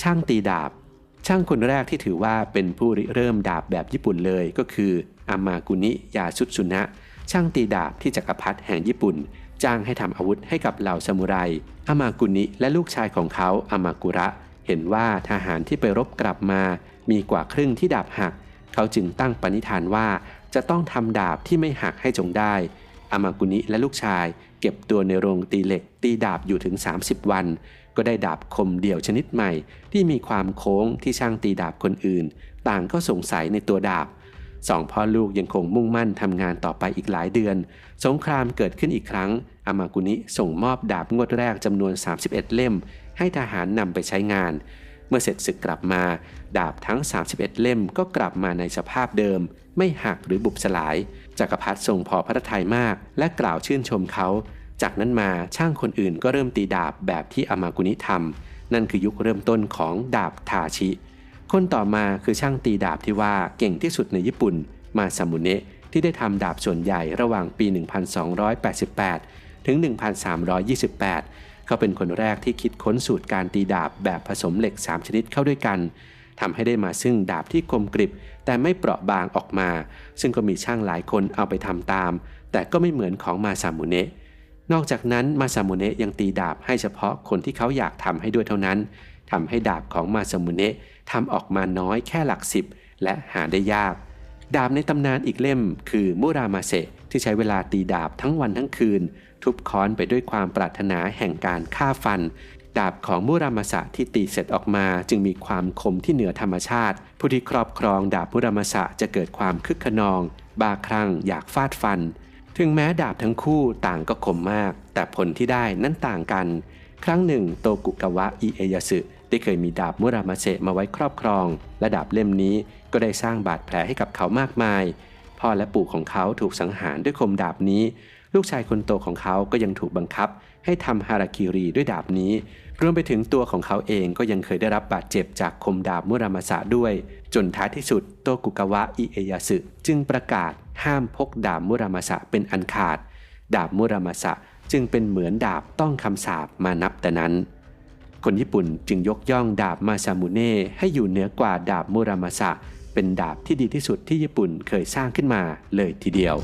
ช่างตีดาบ ช่างคนแรกที่ถือว่าเป็นผู้ริเริ่มดาบแบบญี่ปุ่นเลยก็คืออามากุนิยาสุตสุนะ ช่างตีดาบที่จักรพรรดิแห่งญี่ปุ่น จ้างให้ทำอาวุธให้กับเหล่าซามูไรอามากุนิและลูกชายของเขาอามากุระ เห็นว่าทหารที่ไปรบกลับมา มีกว่าครึ่งที่ดาบหัก เขาจึงตั้งปณิธานว่าจะต้องทำดาบที่ไม่หักให้จงได้อามากุนิและลูกชาย เก็บตัวในโรงตีเหล็ก ตีดาบอยู่ถึง 30 วัน ก็ได้ดาบคมเดี่ยวชนิดใหม่ ที่มีความโค้งที่ช่างตีดาบคนอื่น ต่างก็สงสัยในตัวดาบสองพ่อลูกยังคงมุ่งมั่นทำงานต่อไปอีกหลายเดือน สงครามเกิดขึ้นอีกครั้ง อามากุนิส่งมอบดาบงวดแรกจำนวน 31 เล่ม ให้ทหารนำไปใช้งาน เมื่อเสร็จศึกกลับมา ดาบทั้ง 31 เล่มก็กลับมาในสภาพเดิม ไม่หักหรือบุบสลาย จักรพรรดิทรงพอพระทัยมาก และกล่าวชื่นชมเขา จากนั้นมาช่างคนอื่นก็เริ่มตีดาบแบบที่อามากุนิทำนั่นคือยุคเริ่มต้นของดาบทาชิ คนต่อมาคือช่างตีดาบที่ว่าเก่งที่สุดในญี่ปุ่น มาซามุเนะที่ได้ทำดาบส่วนใหญ่ระหว่างปี 1288 ถึง 1328 เขาเป็นคนแรกที่คิดค้นสูตรการตีดาบแบบผสมเหล็ก 3 ชนิดเข้าด้วยกัน ทำให้ได้มาซึ่งดาบที่คมกริบ แต่ไม่เปราะบางออกมา ซึ่งก็มีช่างหลายคนเอาไปทำตาม แต่ก็ไม่เหมือนของมาซามุเนะนอกจากนั้นมาซามุเนะยังตีดาบให้เฉพาะคนที่เขาอยากทำให้ด้วยเท่านั้นทำให้ดาบของมาซามุเนะทำออกมาน้อยแค่หลักสิบและหาได้ยาก ดาบในตำนานอีกเล่ม คือมุรามาเซะที่ใช้เวลาตีดาบทั้งวันทั้งคืน ทุบค้อนไปด้วยความปรารถนาแห่งการฆ่าฟัน ดาบของมุรามาสะที่ตีเสร็จออกมาจึงมีความคมที่เหนือธรรมชาติ ผู้ที่ครอบครองดาบมุรามาสะจะเกิดความคึกขนอง บาครั่งอยากฟาดฟัน ถึงแม้ดาบทั้งคู่ต่างก็คมมาก แต่ผลที่ได้นั้นต่างกัน ครั้งหนึ่งโตกุกาวะอิเอยาสึได้เคยมีดาบมุรามาเซะมาไว้ครอบครอง และดาบเล่มนี้ก็ได้สร้างบาดแผลให้กับเขามากมาย พ่อและปู่ของเขาถูกสังหารด้วยคมดาบนี้ ลูกชายคนโตของเขาก็ยังถูกบังคับ ให้ทำฮาราคิรีด้วยดาบนี้ รวมไปถึงตัวของเขาเองก็ยังเคยได้รับบาดเจ็บจากคมดาบมุรามาสะด้วย จนท้ายที่สุดโตกุกาวะอิเอยาสึจึงประกาศห้ามพกดาบมุรามาสะเป็นอันขาด ดาบมุรามาสะจึงเป็นเหมือนดาบต้องคำสาปมานับแต่นั้น คนญี่ปุ่นจึงยกย่องดาบมาซามุเน่ให้อยู่เหนือกว่าดาบมุรามาสะเป็นดาบที่ดีที่สุดที่ญี่ปุ่นเคยสร้างขึ้นมาเลยทีเดียว